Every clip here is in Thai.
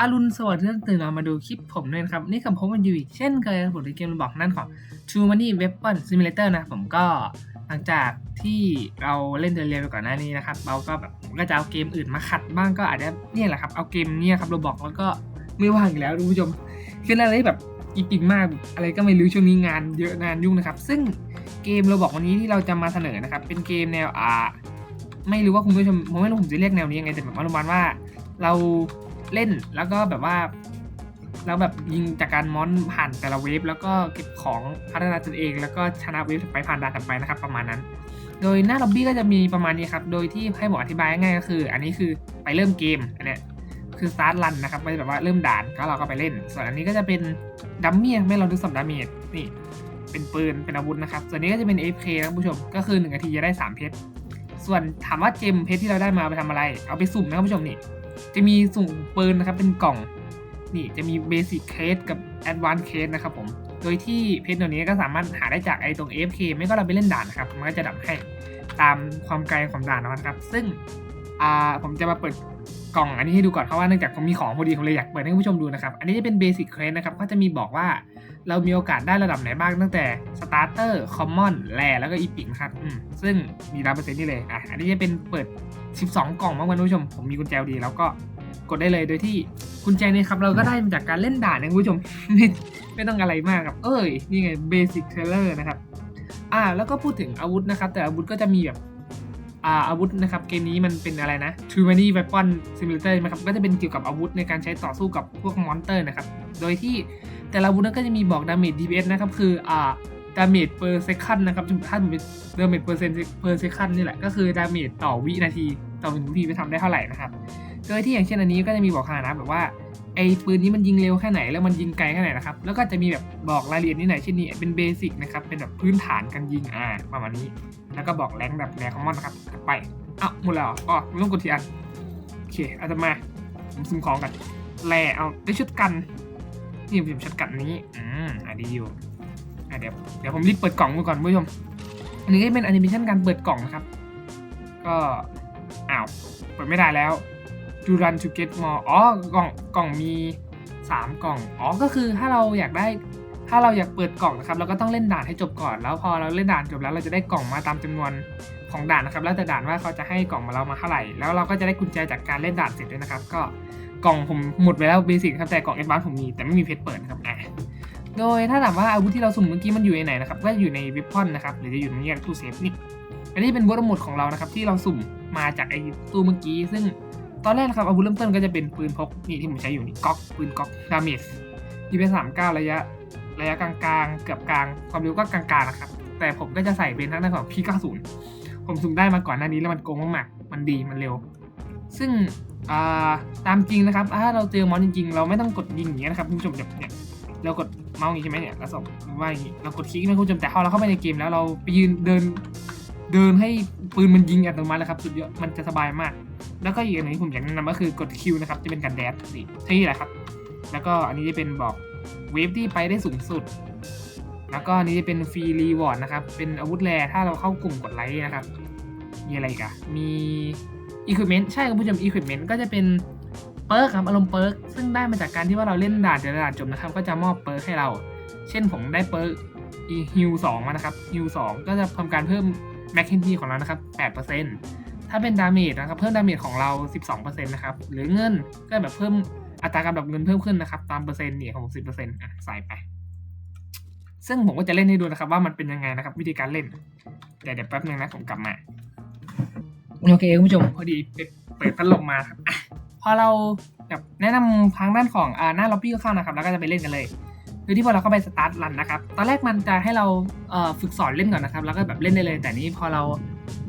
อรุณสวัสดิ์ที่ตื่นมามาดูคลิปผมด้วยนะครับ นี่กับผมมันอยู่อีกเช่นเคยผมในเกมบอกนั่นของ True Money Weapon Simulator นะ ผมก็หลังจากที่เราเล่นเดเรียไปก่อนหน้านี้นะครับ เราก็แบบก็จะเอาเกมอื่นมาขัดบ้างก็อาจจะเนี่ยแหละครับ เอาเกมเนี่ยครับเราบอกแล้วก็ไม่ว่างอีกแล้วคุณผู้ชมคืออะไรแบบอีปิกมากอะไรก็ไม่รู้ช่วงนี้งานเยอะงานยุ่งนะครับ ซึ่งเกมเราบอกวันนี้ที่เราจะมาเสนอนะครับ เป็นเกมแนวอ่าไม่รู้ว่าคุณผู้ชมผมไม่รู้ผมจะเรียกแนวนี้ยังไงแต่แบบปรมาณว่าเรา เล่นแล้วก็แบบว่าเราแบบยิงจากการมอนผ่านแต่ละเวฟแล้วก็เก็บของพัฒนาตนเอง แล้วก็ชนะเวฟไปผ่านด่านถัดไปนะครับ ประมาณนั้น โดยหน้าล็อบบี้ก็จะมีประมาณนี้ครับ โดยที่ให้ผมอธิบายง่ายก็คือ อันนี้คือไปเริ่มเกมอันเนี้ยคือสตาร์ทรันนะครับไม่แบบว่าเริ่มด่านก็เราก็ไปเล่น ส่วนอันนี้ก็จะเป็นดัมเมี่ไม่เราดูสับดาเมจนี่เป็นปืนเป็นอาวุธนะครับ ส่วนนี้ก็จะเป็น AFK นะคุณผู้ชม ก็คือ1นาทีจะได้3เพชรส่วนถามว่าเจมเพชรที่เราได้มาเอาไปทำอะไร เอาไปสุ่มนะคุณผู้ชมนี่ จะมีสุ่มปืนนะครับเป็นกล่อง นี่จะมีเบสิ c เคสกับแอดวานเคสนะครับผม โดยที่เพชรตัวนี้ก็สามารถหาได้จากไอ้ตรง AFK ไม่ก็เราไปเล่นด่านนะครับ มันก็จะดับให้ตามความไกลของด่านนะครับ ซึ่งอ่าผมจะมาเปิด กล่องอันนี้ให้ดูก่อนเพราะว่าเนื่องจากผมมีของพอดีผมเลยอยากเปิดให้ผู้ชมดูนะครับ อันนี้จะเป็นเบสิ c เคสนะครับก็จะมีบอกว่าเรามีโอกาสได้ระดับไหนบ้างตั้งแต่ Starter Common แรแล้วก็ Epic นะครับซึ่งมีร้อยเปอร์เซ็นต์นี่เลยอะอันนี้จะเป็นเปิด 12 กล่องบ้างวันผู้ชม ผมมีกุญแจดีแล้วก็กดได้เลยโดยที่กุญแจนี้ครับเราก็ได้มาจากการเล่นด่านนะคุณผู้ชมไม่ไม่ต้องอะไรมากครับ เอ้ยนี่ไง Basic Trailer นะครับอ่าแล้วก็พูดถึงอาวุธนะครับ แต่อาวุธก็จะมีแบบ อาวุธนะครับเกมนี้มันเป็นอะไรนะ True Money Weapon Simulator ใช่ไหมครับก็จะเป็นเกี่ยวกับอาวุธในการใช้ต่อสู้กับพวกมอนเตอร์นะครับโดยที่แต่ละอาวุธก็จะมีบอกดาเมจ DPS นะครับคืออ่าดาเมจ per second นะครับถ้าผมเป็นดาเมจ per cent per second นี่แหละ ก็คือดาเมจต่อวินาที ต่อหนึ่งวิไปทำได้เท่าไหร่นะครับ โดยที่อย่างเช่นอันนี้ก็จะมีบอกขนาดนะแบบว่าไอ้ปืนนี้มันยิงเร็วแค่ไหนแล้วมันยิงไกลแค่ไหนนะครับ แล้วก็จะมีแบบบอกรายละเอียดนิดหน่อยเช่นนี้เป็นเบสิกนะครับ เป็นแบบพื้นฐานการยิงอ่าประมาณนี้ แล้วก็บอกแรงแบบแรงคอมมอนนะครับไปอ้าวหมดแล้วอ๋อไม่ต้องกดทีอันโอเคเอาจะมาผมซุ่มของกันแร่เอาได้ชุดกันนี่ผมชุดกันนี้อืมอะดีอยู่อะเดี๋ยวเดี๋ยวผมรีบเปิดกล่องมาก่อนคุณผู้ชมอันนี้ก็เป็นแอนิเมชันการเปิดกล่องนะครับ ก็อ้าวเปิดไม่ได้แล้ว do run to get more อ๋อกล่องกล่องมี 3 กล่อง อ๋อ ก็คือถ้าเราอยากได้ ถ้าเราอยากเปิดกล่องนะครับเราก็ต้องเล่นด่านให้จบก่อน แล้วพอเราเล่นด่านจบแล้วเราจะได้กล่องมาตามจำนวนของด่านนะครับ แล้วแต่ด่านว่าเขาจะให้กล่องมาเรามาเท่าไหร่ แล้วเราก็จะได้กุญแจจากการเล่นด่านเสร็จด้วยนะครับ ก็กล่องผมหมดไปแล้วเบสิกครับแต่กล่องเอ็ดวานผมมีแต่ไม่มีเพชรเปิดนะครับอะโดยถ้าถามว่าอาวุธที่เราสุ่มเมื่อกี้มันอยู่ในไหนนะครับก็อยู่ในวิปพอนนะครับหรือจะอยู่ในนี้ตู้เซฟนี่อันนี้เป็นบทหมดของเรานะครับที่เราสุ่มมาจากไอ้ตู้เมื่อกี้ ซึ่งตอนแรกนะครับอาวุธเริ่มต้นก็จะเป็นปืนพกนี่ที่ผมใช้อยู่นี่ก๊อกปืนก๊อกดาเมจยีเป็นสามเก้าระยะ ระยะกลางๆ เกือบกลาง ความเร็วก็กลางๆนะครับ แต่ผมก็จะใส่เป็นทั้งด้นของ P90 ผมสุ่มได้มาก่อนหน้านี้แล้วมันโกงมากๆมันดีมันเร็ว ซึ่งาตามจริงนะครับ ถ้าเราเจอมอนจริงๆ เราไม่ต้องกดยิงอย่างเงี้ยนะครับคุณผู้ชมแบบเนี่ยเรากดเมาส์อย่างงี้ใช่ไหมเนี่ยแล้วส่งว่าอย่างงี้เรากดคลิกนะคุณผู้ชมแต่พอเราเข้าไปในเกมแล้วเราไปยืนเดินเดินให้ปืนมันยิงอัตโนมัติเลยครับสุดยอดมันจะสบายมาก แล้วก็อีกอันหนึงที่ผมอยากแนะนำก็คือกดคิวนะครับจะเป็นการแดดนี่ที่แหละครับ แล้วก็อันนี้จะเป็นบอก เวฟที่ไปได้สูงสุด แล้วก็อันนี้จะเป็นฟรีรีวอร์ดนะครับ เป็นอาวุธแรถ้าเราเข้ากลุ่มกดไลค์นะครับ มีอะไรกันมีอุปกรณ์ใช่คุณผู้ชมอุปกรณ์ก็จะเป็นเปิร์กครับอารมณ์เปิร์กซึ่งได้มาจากการที่ว่าเราเล่นด่านเดี๋ยวด่านจบนะครับ ก็จะมอบเปิร์กให้เรา เช่นผมได้เปิร์กฮิวสองมานะครับฮิวสองก็จะทำการเพิ่มแม็กเคนทีของเรานะครับแปดเปอร์เซ็นต์ถ้าเป็นดาเมจนะครับ เพิ่มดาเมจของเรา 12%นะครับ หรือเงินก็แบบเพิ่ม อัตราการดับเงินเพิ่มขึ้นนะครับ ตามเปอร์เซ็นต์เนี่ยของผมสิบเปอร์เซ็นต์อะใส่ไป ซึ่งผมก็จะเล่นให้ดูนะครับ ว่ามันเป็นยังไงนะครับ วิธีการเล่นเดี๋ยวเดี๋ยวแป๊บนึงนะผมกลับมาโอเคคุณผู้ชมพอดีไปเปิดพัดลมมาครับอะพอเราแบบแนะนำทางด้านของอ่าหน้าล็อบบี้เข้านะครับ แล้วก็จะไปเล่นกันเลยโดยที่พอเราเข้าไปสตาร์ทรันนะครับตอนแรกมันจะให้เราเอ่อฝึกสอนเล่นก่อนนะครับ แล้วก็แบบเล่นได้เลย แต่นี้พอเรา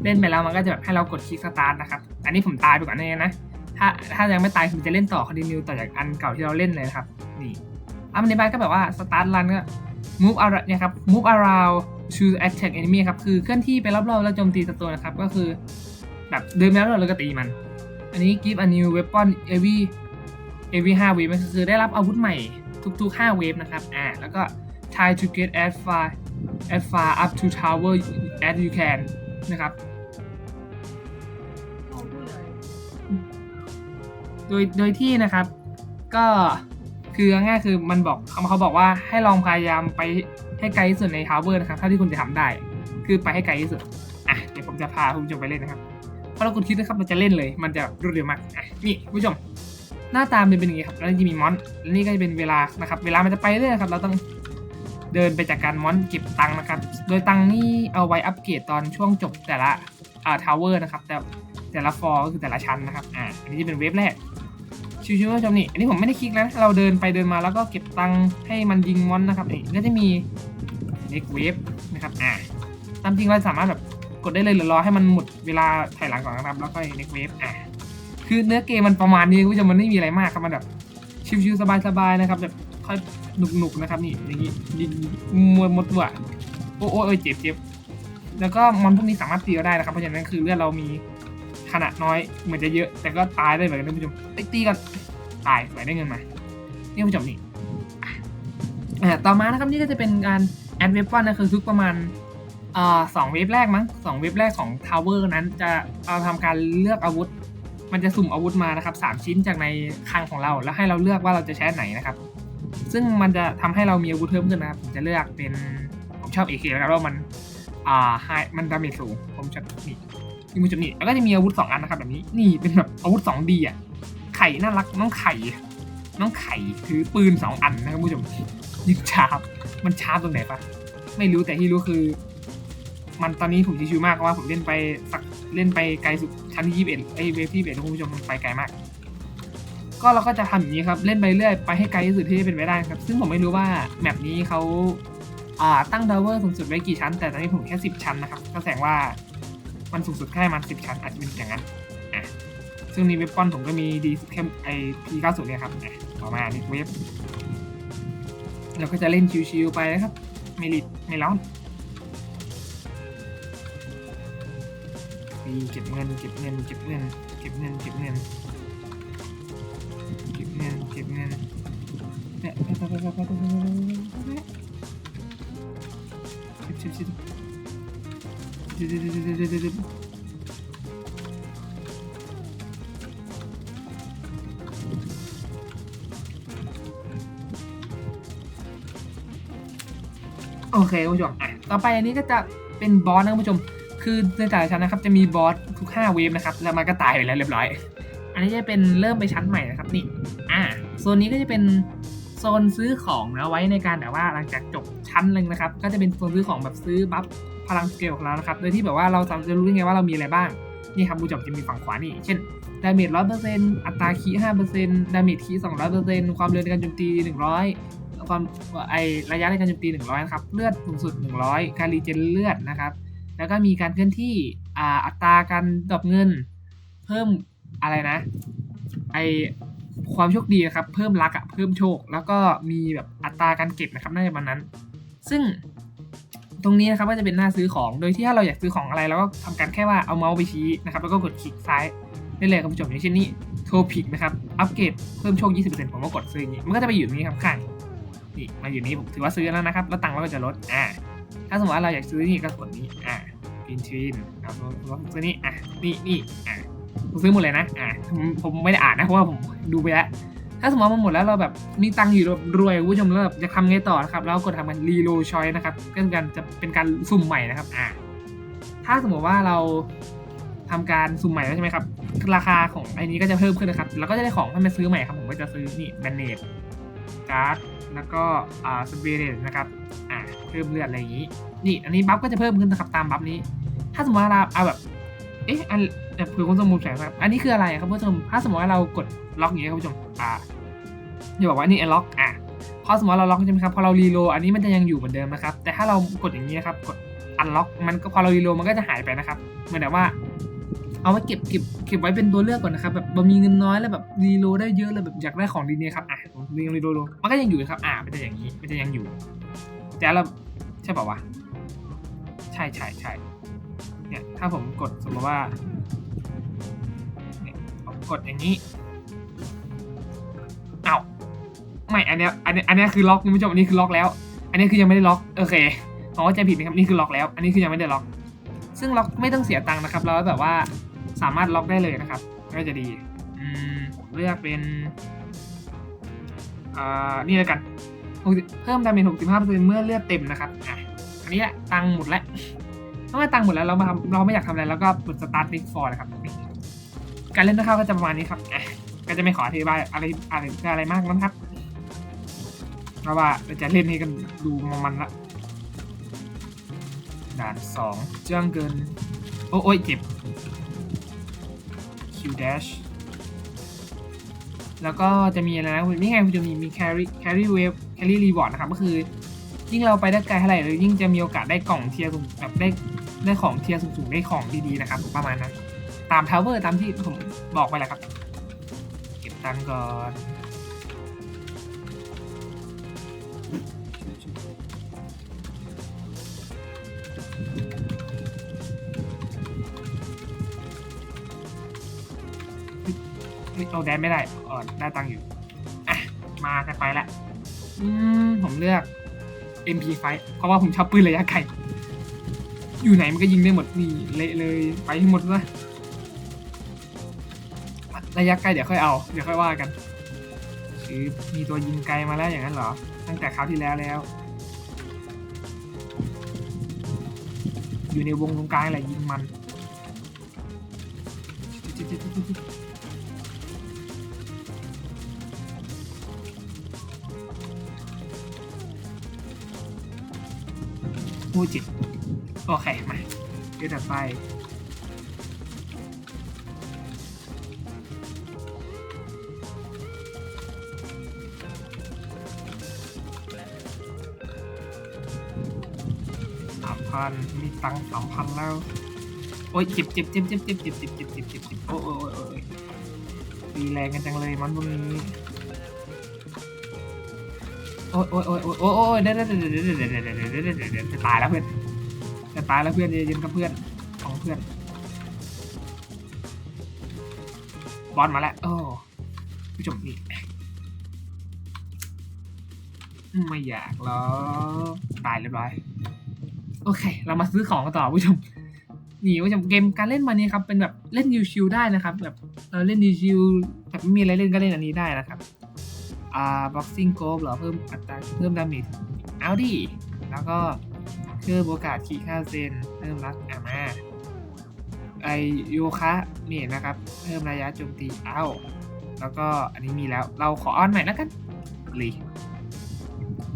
เล่นไปแล้วมันก็จะแบบให้เรากดคลิกสตาร์ทนะครับ อันนี้ผมตายไปก่อนนี่นะ ถ้าถ้ายังไม่ตายผมจะเล่นต่อคอนติเนียต่อจากอันเก่าที่เราเล่นเลยนะครับ นี่อันในบ้านก็แบบว่าสตาร์ทรันก็ move around เนี่ยครับ move around to attack enemy ครับ คือเคลื่อนที่ไปรอบๆแล้วโจมตีศัตรูนะครับ ก็คือแบบเดินไปแล้วเราก็ตีมัน อันนี้ give a new weapon every every 5 wave ก็คือได้รับอาวุธใหม่ทุกๆ5เวฟนะครับ อ่า แล้วก็ try to get as far as far up to tower as you can นะครับ โดยโดยที่นะครับ ก็คือง่ายคือมันบอกเขาบอกว่าให้ลองพยายามไปให้ไกลที่สุดในทาวเวอร์นะครับเท่าที่คุณจะทำได้ คือไปให้ไกลที่สุดอะเดี๋ยวผมจะพาคุณผู้ชมไปเล่นนะครับเพราะเราคุณคิดนะครับมันจะเล่นเลย มันจะรวดเร็วมากอะนี่คุณผู้ชม หน้าตามนเป็นอย่างนี้ครับแล้วจะมีมอนและนี่ก็จะเป็นเวลานะครับ เวลามันจะไปเรื่อยครับ เราต้องเดินไปจากการมอนเก็บตังค์นะครับ โดยตังค์นี่เอาไว้อัปเกรดตอนช่วงจบแต่ละอ่าทาวเวอร์นะครับแต่แต่ละฟอร์ก็คือแต่ละชั้นนะครับอ่าอันนี้จะเป็นเวฟแรก ชิวๆผู้ชมนี่อันนี้ผมไม่ได้คลิกแล้วนะเราเดินไปเดินมาแล้วก็เก็บตังค์ให้มันยิงมอนนะครับนี่ก็จะมีเน็กเวฟนะครับอ่าตามจริงเราสามารถแบบกดได้เลยหรือรอให้มันหมดเวลาถอยหลังก่อนนะครับแล้วก็เน็กเวฟอ่าคือเนื้อเกมมันประมาณนี้คุณผู้ชมมันไม่มีอะไรมากครับมันแบบชิวๆสบายๆนะครับแบบค่อยหนุกๆนะครับนี่อย่างนี้ยิงมวยหมดตัวโอ้โอ้เอ้เจ็บเจ็บแล้วก็มอนพวกนี้สามารถตีเราได้นะครับเพราะฉะนั้นคือเลือดเรามี ขนาดน้อยเหมือนจะเยอะ แต่ก็ตายได้เหมือนกันนะคุณผู้ชมไอ้ตีกันตายสวได้เงินมานี่ผู้ชมนี่ต่อมานะครับนี่ก็จะเป็นการแอดเวฟวันนะคือทุกประมาณอสองเวฟแรกมั้งสองเวฟแรกของทาวเวอร์นั้นจะเอาทำการเลือกอาวุธ มันจะสุ่มอาวุธมานะครับสามชิ้นจากในคลังของเรา แล้วให้เราเลือกว่าเราจะใช้ไหนนะครับ ซึ่งมันจะทำให้เรามีอาวุธเพิ่มขึ้นนะครับผมจะเลือกเป็นผมชอบ AK นะครับเพรามันอ่าไฮมันดาเมจสูงผมชอบ นี่ที่มือจุดนี่แล้วก็จะมีอาวุธสองอันนะครับแบบนี้นี่เป็นแบบอาวุธสองดีอะไข่น่ารักน้องไข่น้องไข่ถือปืนสองอันนะครับผู้ชมยิงชาร์ปมันชาร์ปตรงไหนปะไม่รู้แต่ที่รู้คือ มันตอนนี้ผมชิวๆมากเพราะว่าผมเล่นไปสักเล่นไปไกลสุดชั้นที่ยี่สิบเอ็ดไอเวฟที่ยี่สิบเอ็ดคุณผู้ชมไปไกลมากก็เราก็จะทำอย่างนี้ครับเล่นไปเรื่อยไปให้ไกลที่สุดที่เป็นไปได้ครับ ซึ่งผมไม่รู้ว่าแมปนี้เขาตั้งดาวเวอร์สูงสุดไว้กี่ชั้น แต่ตอนนี้ผมแค่สิบชั้นนะครับ ก็แสดงว่า มันสูงสุดแค่มันสิบชั้นอาจจะเป็นอย่างนั้นอะซึ่งในเว็บป้อนผมก็มีดีแค่ไอพีเก้าสิบเนี่ยครับอะต่อมานี่เว็บเราก็จะเล่นชิวๆไปนะครับ ไม่รีบไม่ร้อนมีเก็บเงินเก็บเงินเก็บเงินเก็บเงินเก็บเงินเก็บเงินเก็บเงินเนี่ย เคคุณผู้ชมอะต่อไปอันนี้ก็จะเป็นบอสนะคุณผู้ชม คือในแต่ละชั้นนะครับจะมีบอสทุก5เวฟนะครับแล้วมันก็ตายไปแล้วเรียบร้อย อันนี้จะเป็นเริ่มไปชั้นใหม่นะครับนี่อ่าโซนนี้ก็จะเป็นโซนซื้อของนะไว้ในการแบบว่าหลังจากจบชั้นหนึ่งนะครับ ก็จะเป็นโซนซื้อของแบบซื้อบัฟพลังสเกลของเรานะครับโดยที่แบบว่าเราจะรู้ได้ไงว่าเรามีอะไรบ้างนี่ครับบูจบจะมีฝั่งขวานี่ เช่นดาเมจร้อยเปอร์เซ็นต์อัตราคีห้าเปอร์เซ็นต์ดาเมจคีสองร้อยเปอร์เซ็นต์ความเร็วในการโจมตีหนึ่งร้อย ความไอระยะในการโจมตีหนึ่งร้อยนะครับเลือดสูงสุดหนึ่งร้อยการรีเจนเลือดนะครับ แล้วก็มีการเคลื่อนที่อ่าอัตราการดรอปเงิน เพิ่มอะไรนะ ไอความโชคดีนะครับ เพิ่มลักอะเพิ่มโชค แล้วก็มีแบบอัตราการเก็บนะครับน่าจะประมาณนั้น ซึ่งตรงนี้นะครับก็จะเป็นหน้าซื้อของ โดยที่ถ้าเราอยากซื้อของอะไรเราก็ทำการแค่ว่าเอาเมาส์ไปชี้นะครับ แล้วก็กดคลิกซ้ายได้เลยครับผู้ชมอย่างเช่นนี้โทพิกนะครับ อัปเกรดเพิ่มโชค 20%ผมก็กดซื้ออย่างนี้ มันก็จะไปอยู่ตรงนี้ครับข้าง นี่มาอยู่นี้ผมถือว่าซื้อแล้วนะครับ แล้วตังค์เราก็จะลด อ่า ถ้าสมมติว่าเราอยากซื้อนี่ก็กดนี้ อ่ากินชีนครับผมซื้อนี่ อะ นี่นี่อะผมซื้อหมดเลยนะ อ่าผมผมไม่ได้อ่านนะ เพราะว่าผมดูไปแล้ว ถ้าสมมติว่ามันหมดแล้วเราแบบมีตังค์อยู่รวยๆคุณผู้ชมแล้วแบบจะทำไงต่อนะครับแล้วกดทำการรีโลชอยนะครับ ก็คือการจะเป็นการสุ่มใหม่นะครับ อ่าถ้าสมมติว่าเราทำการสุ่มใหม่แล้วใช่ไหมครับ ราคาของไอ้นี้ก็จะเพิ่มขึ้นนะครับ แล้วก็จะได้ของให้มาซื้อใหม่ครับ ผมก็จะซื้อนี่แบนเนตการ์ด แล้วก็อ่าสเปเรตนะครับอ่าเพิ่มเลือดอะไรอย่างนี้ นี่อันนี้บัฟก็จะเพิ่มขึ้นนะครับตามบัฟนี้ ถ้าสมมติว่าเราเอาแบบเอ๊ะอันแบบเผื่อคุณผู้ชมแสงครับอันนี้คืออะไรครับผู้ชมถ้าสมมติว่าเรากดล็อกอย่างนี้ครับผู้ชมอ่าอย่าบอกว่านี่ล็อกอ่าพอสมมติเราล็อกใช่ไหมครับพอเรารีโลอันนี้มันจะยังอยู่เหมือนเดิมนะครับแต่ถ้าเรากดอย่างนี้นะครับกดอันล็อกมันก็พอเรารีโลมันก็จะหายไปนะครับเหมือนแบบว่า เอาไว้เก็บเก็บเก็บไว้เป็นตัวเลือกก่อนนะครับแบบเรามีเงินน้อยแล้วแบบรีโลได้เยอะเลยแบบอยากได้ของดีๆครับอะผมรีโลมันก็ยังอยู่ครับอ่ามันจะอย่างนี้มันจะยังอยู่ แต่เราใช่ป่าวะใช่ใช่ใช่เนี่ยถ้าผมกดสมมติว่าเนี่ยผมกดอย่างนี้เอาไม่อันเนี้ยอันเนี้ยอันเนี้ยคือล็อกคุณผู้ชมอันนี้คือล็อกแล้ว อันนี้คือยังไม่ได้ล็อกโอเคผมว่าใจผิดนะครับนี่คือล็อกแล้ว อันนี้คือยังไม่ได้ล็อก ซึ่งล็อกไม่ต้องเสียตังค์นะครับเราแบบว่า สามารถล็อกได้เลยนะครับ ก็จะดีอืมเลือกเป็นอ่านี่แล้วกัน60เพิ่มดาเมจ65%เมื่อเลือดเต็มนะครับอะอันนี้แหละตังค์หมดแล้วเมื่อตังค์หมดแล้วเรามาทำเราไม่อยากทำอะไรแล้วก็กดสตาร์ทนิกฟอร์นะครับนี่การเล่นคร่าวๆก็จะประมาณนี้ครับอะก็จะไม่ขออธิบายอะไรอะไรอะไรมากนะครับเพราะว่าเราจะเล่นให้กันดูมันๆละด่านสองเจื้องเกิน โอ้โอ้ยเจ็บ Q dash แล้วก็จะมีอะไรนะนี่ไงคุณจะมีมี carry carry wave carry reward นะครับ ก็คือ ยิ่งเราไปได้ไกลเท่าไหร่เรายิ่งจะมีโอกาสได้กล่องเทียร์สูงแบบได้ได้ของเทียร์สูงๆได้ของดีๆนะครับประมาณนั้น ตามทาวเวอร์ตามที่ผมบอกไปแหละครับ เก็บตังก่อน ฮ้ยเอาแดนไม่ได้อ๋อได้ตังค์อยู่อะมากันไปละอืมผมเลือก MP5 เพราะว่าผมชอบปืนระยะไกลอยู่ไหนมันก็ยิงได้หมดนี่เละเลยไปให้หมดนะระยะไกลเดี๋ยวค่อยเอาเดี๋ยวค่อยว่ากันคือมีตัวยิงไกลมาแล้วอย่างนั้นเหรอ ตั้งแต่คราวที่แล้วแล้ว อยู่ในวงตรงกลางแหละยิงมัน มูจิโอเคมาเดี๋ยวต่อไปสามพันมีตังสามพันแล้ว โอ้ยจ็บจ็บจ็บจ็บจ็บจ็บจ็บจ็บจ็บจ็บโอ้ยโอ้ยโอ้ยตีแรงกันจังเลยมันพวกนี้ โอ้ยโอ้ยโอ้ยโอ้ยโอ้ยโอ้ยเดี๋ยวเดี๋ยวเดี๋ยวเดี๋ยวเดี๋ยวเดี๋ยวเดี๋ยวเดี๋ยวเดี๋ยวเด็ดจะตายแล้วเพื่อนจะตายแล้วเพื่อนเย็นๆกับเพื่อนของเพื่อนบอลมาแล้วโอ้ผู้ชมนี่ไม่อยากหรอกตายเรียบร้อยโอเค เรามาซื้อของกันต่อผู้ชมนี่ผู้ชมเกมการเล่นมานี้ครับเป็นแบบเล่นยูชิลได้นะครับ แบบเราเล่นยูชิลแบบไม่มีอะไรเล่นก็เล่นอันนี้ได้นะครับ อ่า boxing g o เหรอเพิ่มอัตราเพิ่มดาเมจเอาดิแล้วก็เพิ่มโอกาสขี่ค่าเซนเพิ่มรักอามาไอโยคะเมจนะครับ เพิ่มระยะโจมตีเอ้าแล้วก็อันนี้มีแล้วเราขอออนใหม่แล้วกันรี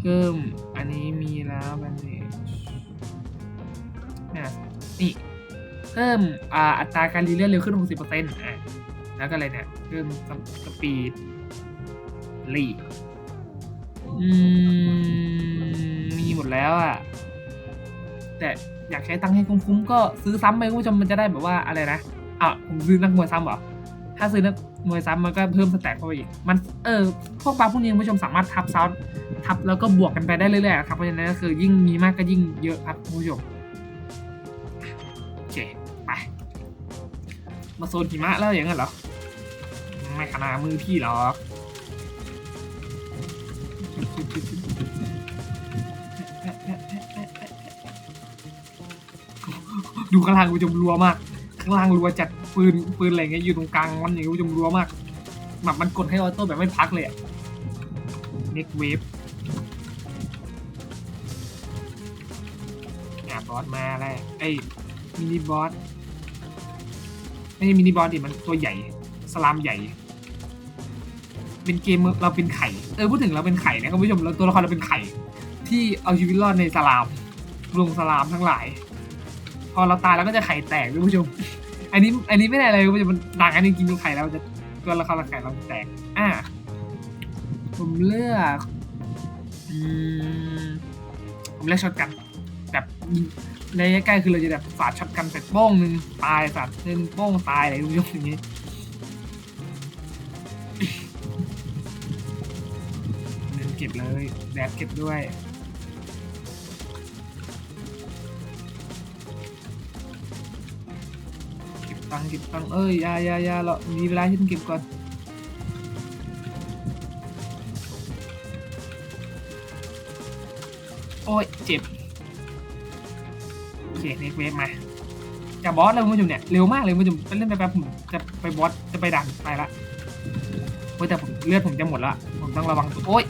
เพิ่มอันนี้มีแล้วบันเดจอะนี่เพิ่มอาอัตราการรีเลื่อนเร็วขึ้น 60%อะแล้วก็อะไรเนี่ย เพิ่มสปีด รีอืมมีหมดแล้วอะแต่อยากใช้ตังค์ให้คุ้มๆก็ซื้อซ้ำไปคุณผู้ชมมันจะได้แบบว่าอะไรนะอะผมซื้อนักมวยซ้ำเหรอถ้าซื้อนักมวยซ้ำมันก็เพิ่มสแต็กเข้าไปอีกมันเออพวกปลาพวกนี้คุณผู้ชมสามารถทับซ้อนทับแล้วก็บวกกันไปได้เรื่อยๆครับเพราะฉะนั้นก็คือยิ่งมีมากก็ยิ่งเยอะครับคุณผู้ชมโอเคไปมาโซนหิมะแล้วอย่างนั้นเหรอไม่ขนาดมือพี่หรอก ดูข้างล่างคุณผู้ชมรัวมาก ข้างล่างรัวจัดปืนปืนอะไรเงี้ยอยู่ตรงกลางมันอย่างคุณผู้ชมรัวมากแบบมันกดให้ออโต้แบบไม่พักเลยอะเน็กเวฟอะบอสมาแล้วไอ้มินิบอสไม่ใช่มินิบอสดิมันตัวใหญ่ สลามใหญ่ เป็นเกมเราเป็นไข่เออพูดถึงเราเป็นไข่นะคุณผู้ชมเราตัวละครเราเป็นไข่ ที่เอาชีวิตรอดในสลามลงสลามทั้งหลาย พอเราตายเราก็จะไข่แตกคุณผู้ชม อันนี้อันนี้ไม่ได้อะไรคุณผู้ชมมันต่างกันจริงๆตัวไข่เราจะตัวละครเราไข่เราแตก อ่าผมเลือกผมเลือกช็อตกันแบบยิงในใกล้คือเราจะแบบสาดช็อตกันเสร็จโป้งหนึ่งตายสาดหนึ่งโป้งตายอะไรคุณผู้ชมอย่างนี้ แดดเก็บด้วย เก็บตังค์เก็บตังค์เอ้ยยายายาเรามีเวลาที่ต้องเก็บก่อนโอ้ยเจ็บโอเคเน็กเวฟมาจะบอสเลยคุณผู้ชมเนี่ยเร็วมากเลยคุณผู้ชมเล่นไปแป๊บผมจะไปบอสจะไปดันไปละโอ้ยแต่ผมเลือดผมจะหมดแล้วผมต้องระวังตัวโอ้ย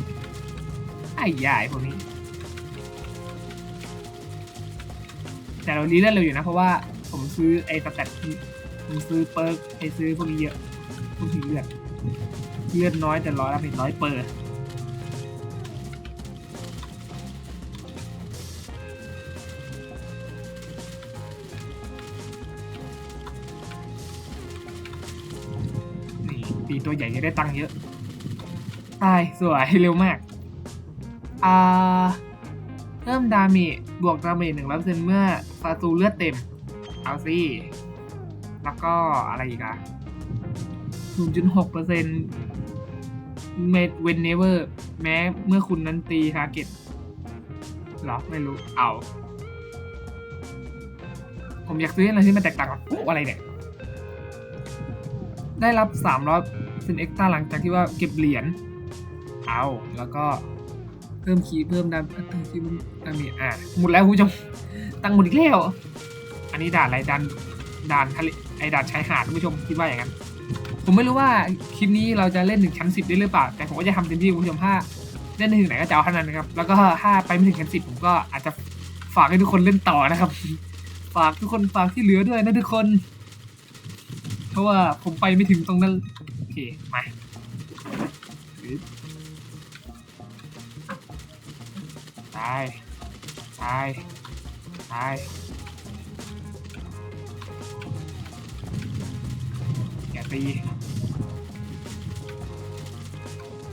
อ้ยายพวกนี้ แต่เรารีเลือดเราอยู่นะ เพราะว่าผมซื้อไอ้สแตทผมซื้อเปิร์กไอ้ซื้อพวกนี้เยอะพวกนี้เลือดเลือดน้อยแต่ร้อยละเป็นร้อยเปอร์นี่ตีตัวใหญ่จะได้ตังค์เยอะตายสวยเร็วมาก อ่าเพิ่มดาเมจบวกดาเมจหนึ่งร้อยเปอร์เซ็นต์เมื่อศัตรูเลือดเต็ม เอาสิ แล้วก็อะไรอีกอะศูนย์จุดหกเปอร์เซ็นต์เมดเวนเนเวอร์แม้เมื่อคุณนั้นตีทาร์เก็ตหรอ ไม่รู้ เอา ผมอยากซื้ออะไรที่มันแตกต่างกับโอ้อะไรเนี่ย ได้รับ300เซนเอ็กซ์ตร้าหลังจากที่ว่าเก็บเหรียญ เอา แล้วก็ เพิ่มคีย์เพิ่มดาเพิ่มคีย์เพิ่มดาเมจอะหมดแล้วคุณผู้ชมตั้งหมดอีกแล้ว อันนี้ด่านอะไรด่านด่านทะเลไอด่านชายหาดคุณผู้ชมคิดว่าอย่างนั้นผมไม่รู้ว่าคลิปนี้เราจะเล่นถึงชั้นสิบได้หรือเปล่า แต่ผมก็จะทำเต็มที่คุณผู้ชมถ้าเล่นถึงไหนก็จะเอาเท่านั้นนะครับ แล้วก็ถ้าไปไม่ถึงชั้นสิบผมก็อาจจะฝากให้ทุกคนเล่นต่อนะครับ ฝากทุกคนฝากที่เหลือด้วยนะทุกคน เพราะว่าผมไปไม่ถึงตรงนั้น โอเค มา ตาย ตาย ตาย อย่าตี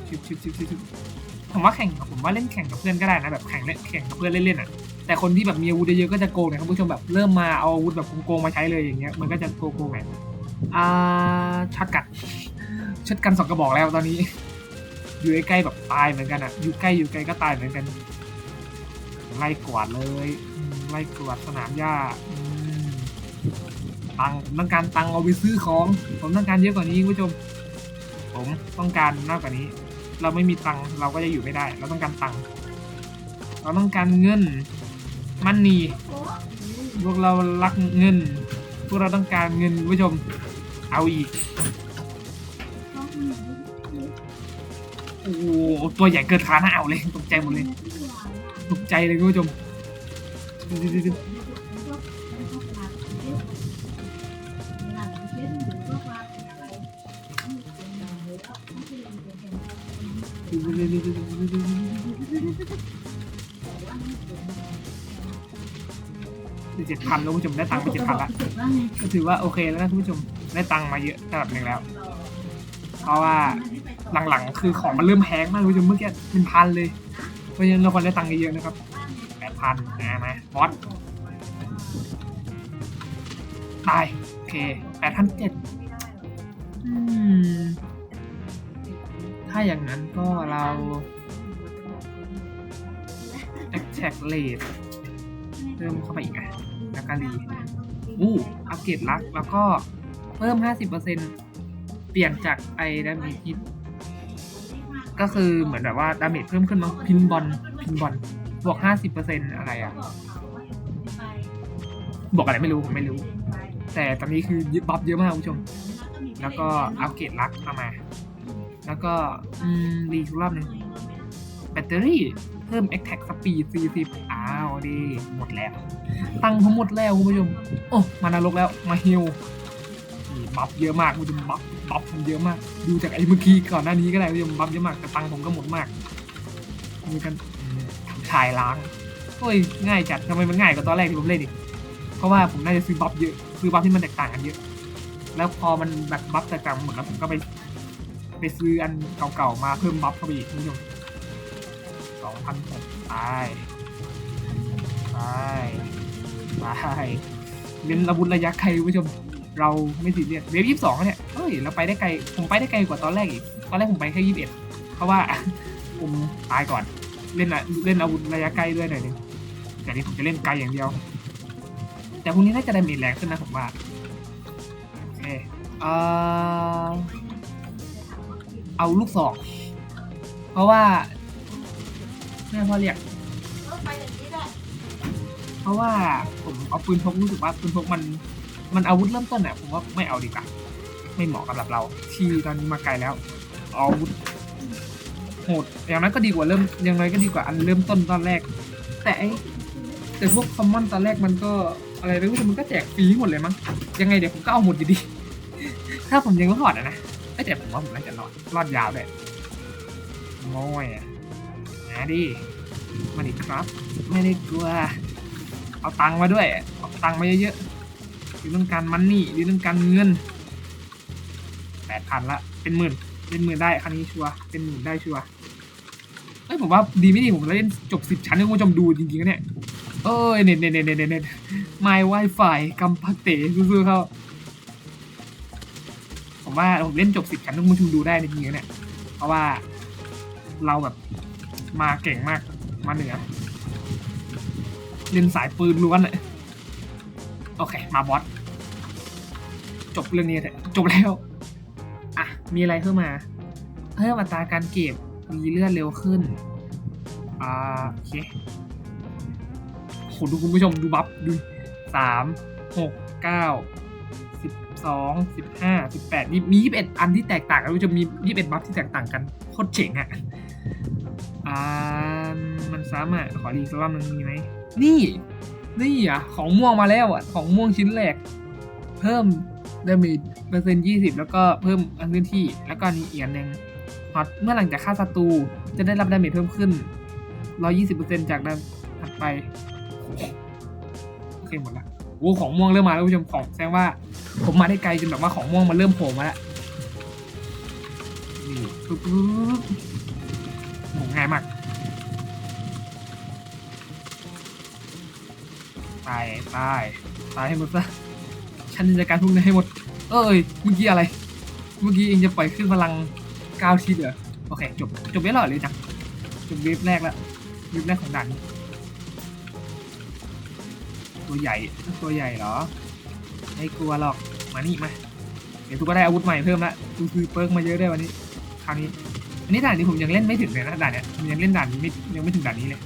ชิบชิบชิบชิบผมว่าแข่งผมว่าเล่นแข่งกับเพื่อนก็ได้นะแบบแข่งเล่นแข่งกับเพื่อนเล่นๆอะแต่คนที่แบบมีอาวุธเยอะๆก็จะโกงนะครับผู้ชมแบบเริ่มมาเอาอาวุธแบบโกงๆมาใช้เลยอย่างเงี้ยมันก็จะโกงๆแบบอ่าช็อตกัดช็อตกันสองกระบอกแล้วตอนนี้ อยู่ใกล้แบบตายเหมือนกันอะอยู่ใกล้อยู่ไกลก็ตายเหมือนกัน ไล่กวาดเลยอืมไล่กวาดสนามหญ้าอืมตังค์ผมต้องการตังค์เอาไปซื้อของ ผมต้องการเยอะกว่านี้คุณผู้ชม ผมต้องการมากกว่านี้ เราไม่มีตังค์เราก็จะอยู่ไม่ได้ เราต้องการตังค์เราต้องการเงินมันนี่พวกเรารักเงิน พวกเราต้องการเงินคุณผู้ชม เอาอีก โอ้โหตัวใหญ่เกินขาหน้าเอาเลยตกใจหมดเลยตก ใจเลยคุณผู้ชมเจ็ดพันแล้วคุณผู้ชมได้ตังค์ไปเจ็ดพันละก็ถือว่าโอเคแล้วนะคุณผู้ชมได้ตังค์มาเยอะระดับหนึ่งแล้ว เพราะว่าหลังๆ คือของมันเริ่มแพงมากคุณผู้ชมเมื่อกี้เป็นพันเลย เพราะฉะนั้นเราควรได้ตังค์เยอะๆนะครับแปดพันนะมาบอสตายโอเคแปดพันเจ็ดถ้าอย่างนั้นก็เรา attack rate เพิ่มเข้าไปอีกอะแล้วก็รีอู้อัปเกรดลัก แล้วก็เพิ่ม 50%เปลี่ยนจากไอ้ดามจฮิต ก็คือเหมือนแบบว่าดาเมจเพิ่มขึ้นมั้งพินบอลพินบอลบวก50%อร์เซ็นอะไรอะบวกอะไรไม่รู้ผมไม่รู้ แต่ตอนนี้คือยึดบัฟเยอะมากคุณผู้ชม แล้วก็อัปเกรดลักเอามา แล้วก็รีอีกรอบหนึ่งแบตเตอรี่เพิ่ม attack speed 40 อ้าวดี หมดแล้ว ตังค์ผมหมดแล้วคุณผู้ชม โอ้ มานรกแล้ว มาฮิวบัฟเยอะมากคุณผู้ชมบัฟ บัฟมันเยอะมาก ดูจากไอ้เมื่อกี้ก่อนหน้านี้ก็ได้คุณผู้ชมบัฟเยอะมากแต่ตังค์ผมก็หมดมากมีกันอืมชายล้างโอ้ยง่ายจัดทำไมมันง่ายกว่าตอนแรกที่ผมเล่นอีกเพราะว่าผมน่าจะซื้อบัฟเยอะซื้อบัฟที่มันแตกต่างกันเยอะ แล้วพอมันแบบบัฟแตกต่างหมดแล้วผมก็ไป ไปซื้ออันเก่าๆมาเพิ่มบัฟเข้าไปอีกคุณผู้ชมสองพันหกตายไปไปเน้นอาวุระยะไกลคุณผู้ชม เราไม่สิเรียสเวฟยี่สิบสองเนี่ย ยเราไปได้ไกล ผมไปได้ไกลกว่าตอนแรกอีก ตอนแรกผมไปแค่ยี่สิบเอ็ดเพราะว่า ผมตายก่อน เล่นอะเล่นอาวุธระยะไกลด้วยหน่อยหนึงแต่นี่ผมจะเล่นไกลอย่างเดียว แต่พรุ่งนี้น่าจะได้เมจแรงขึ้นนะผมว่าโอเคเอ่อเอาลูกศอกเพราะว่าแม่พ่อเรียกเพราะว่าผมเอาปืนพกรู้สึกว่าปืนพกมันมันอาวุธเริ่มต้นอะผมว่าไม่เอาดีกว่า ไม่เหมาะกับเรา ที่ตอนนี้มาไกลแล้วเอาโหดอย่างนั้นก็ดีกว่าเริ่มอย่างไรก็ดีกว่าอันเริ่มต้นตอนแรก แต่ไอแต่พวกคอมมอนตอนแรกมันก็อะไรไม่รู้แต่มันก็แจกฟรีหมดเลยมั้งยังไงเดี๋ยวผมก็เอาหมดอยู่ดี ถ้าผมยังรอดอะนะแต่ผมว่าผมน่าจะรอดรอดยาวเลยโง่ยอะมาดิมาดิครับ ไม่ได้กลัว เอาตังค์มาด้วย เอาตังค์มาเยอะๆหรือเรื่องการมันนี่หรือเรื่องการเงิน แปดพันละ เป็นหมื่น เป็นหมื่นได้คันนี้ชัวร์เป็นหมื่นได้ชัวร์เอ้ยผมว่าดีไม่ดีผมเล่นจบสิบชั้นให้คุณผู้ชมดูจริงๆนะเนี่ยเอ้ยเน็ตเน็ตเน็ตเน็ตเน็ต My Wi-Fi กำพักเตะซื้อๆเขาผมว่าผมเล่นจบสิบชั้นให้คุณผู้ชมดูได้จริงๆนะเนี่ยเพราะว่าเราแบบมาเก่งมากมาเหนือเล่นสายปืนล้วนเลยโอเค มาบอส จบเรื่องนี้เถอะจบแล้ว มีอะไรเพิ่มมา เพิ่มอัตราการเก็บ มีเลือดเร็วขึ้น อ่าโอเคโหดูคุณผู้ชมดูบัฟดูสามหกเก้าสิบสองสิบห้าสิบแปดมียี่สิบเอ็ดอันที่แตกต่างกันคุณผู้ชมมียี่สิบเอ็ดบัฟที่แตกต่างกันโคตรเจ๋งอะอ่ามันซ้ำอะขอดีสักรอบนึงมีไหมนี่ นี่อะ ของม่วงมาแล้วอะ ของม่วงชิ้นแรก เพิ่มดาเมจ เปอร์เซ็นต์ยี่สิบแล้วก็เพิ่มอันพื้นที่ แล้วก็นี้อีกอันหนึ่งฮอตเมื่อหลังจากฆ่าศัตรูจะได้รับดาเมจเพิ่มขึ้นร้อยี่สิบเปอร์เซ็นต์จากด้านถัดไปโอเคหมดละโอ้ของม่วงเริ่มมาแล้วคุณผู้ชมของแสดงว่า ผมมาได้ไกลจนแบบว่าของม่วงมันเริ่มโผล่มาแล้วนี่ปึ๊บปึ๊บโหง่ายมากตายตายตายให้หมดซะฉันจะจัดการพวกนี้ให้หมด เอ้ยเมื่อกี้อะไร เมื่อกี้เองจะปล่อยขึ้นพลังก้าวทีเหรอโอเคจบจบเวฟแล้วเหรอเลยจังจบเวฟแรกแล้วเวฟแรกของด่านตัวใหญ่ตัวใหญ่เหรอไม่กลัวหรอกมานี่มาเดี๋ยวทุก็ได้อาวุธใหม่เพิ่มละดูคือเปิร์กมาเยอะได้วยวันนี้คราวนี้อันนี้ด่านนี้ผมยังเล่นไม่ถึงเลยนะด่านเนี้ยผมยังเล่นด่านนี้ไม่ยังไม่ถึงด่านนี้เลย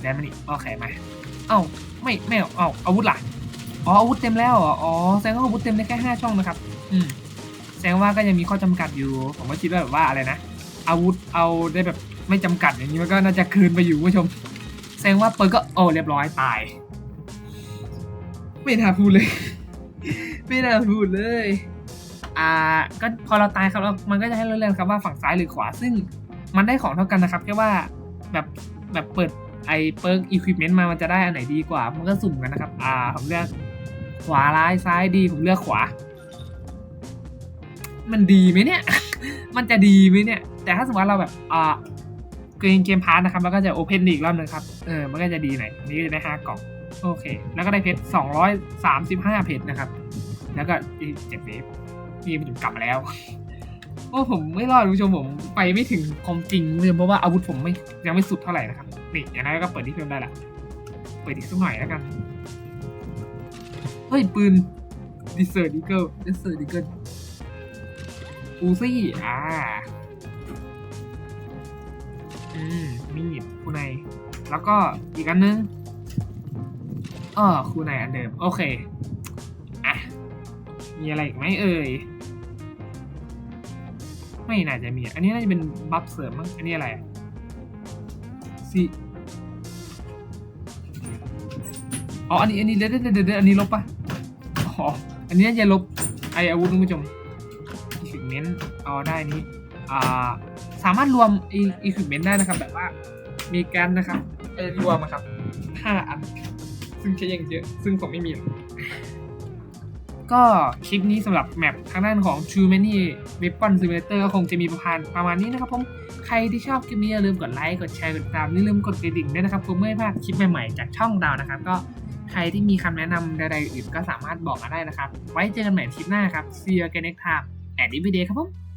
แดนมานี่โอเคมาเอ้าไม่ไม่เอาเอ้าอาวุธล่ะอ๋ออาวุธเต็มแล้วอ๋อแสดงว่าอาวุธเต็มได้แค่ห้าช่องนะครับ อืมแสดงว่าก็ยังมีข้อจำกัดอยู่ ผมก็คิดว่าแบบว่าอะไรนะอาวุธเอาได้แบบไม่จำกัดอย่างนี้มันก็น่าจะคืนไปอยู่ผู้ชม แสดงว่าเปิดก็โอ้เรียบร้อยตาย ไม่น่าพูดเลย ไม่น่าพูดเลย อ่า ก็พอเราตายครับแล้วมันก็จะให้เราเลือกครับว่าฝั่งซ้ายหรือขวาซึ่งมันได้ของเท่ากันนะครับแค่ว่าแบบแบบเปิด ไอเปิร์กอุปกรณ์มามันจะได้อันไหนดีกว่า มันก็สุ่มกันนะครับ อ่า ผมเลือกขวาร้ายซ้ายดี ผมเลือกขวา มันดีไหมเนี่ย มันจะดีไหมเนี่ย แต่ถ้าสมมติว่าเราแบบ อ่า เกมเกมพาร์ทนะครับ แล้วก็จะโอเพนอีกรอบหนึงครับ เออ มันก็จะดีหน่อยนี้ก็จะได้ห้ากล่อง โอเค แล้วก็ได้เพชรสองร้อยสามสิบห้าเพชรนะครับ แล้วก็เจ็ดเวฟนี่ผมกลับมาแล้วโอ้ผมไม่รอดคุณผู้ชมผมไปไม่ถึงความจริงเลยเพราะว่าอาวุธผมไม่ยังไม่สุดเท่าไหร่นะครับี่อย่างนั้นก็เปิดที่เพิ่มได้ละเปิดอีกสักหน่อยแล้วกันเฮ้ยปืนดิเซอร์ดิเกิลดิเซอร์ดิเกิลอูซี่อ่าอืมมีดคูไนแล้วก็อีกอันนึงอ๋อคูไนอันเดิม โอเคอะมีอะไรอีกไหมเอ่ยไม่น่าจะมี อันนี้น่าจะเป็นบัฟเสริมมั้งอันนี้อะไรซี อ๋ออันนี้อันนี้เดี๋ยวเดี๋ยวเดี๋ยวเดี๋ยวอันนี้ลบปะอ๋ออันนี้จะลบไออาวุธคุณผู้ชมอีฟิกเมนต์เอาได้นี้อ่าสามารถรวมอีอีฟิกเมนต์ได้นะครับ แบบว่ามีการนะครับเออรวมอะครับห้าอัน ซึ่งใช้ยังเยอะ ซึ่งผมไม่มี ก็คลิปนี้สำหรับแมปทางด้านของ True Many Weapon Simulator ก็คงจะมีประมาณประมาณนี้นะครับผม ใครที่ชอบคลิปนี้อย่าลืมกดไลค์ กดแชร์ กดติดตามอย่าลืมกดกระดิ่งด้วยนะครับเพื่อไม่พลาดคลิปใหม่ๆ จากช่องดาวนะครับ ก็ ใครที่มีคำแนะนำใดๆอื่นก็สามารถบอกมาได้นะครับ ไว้เจอกันใหม่คลิปหน้าครับ See you again next time and every day ครับผม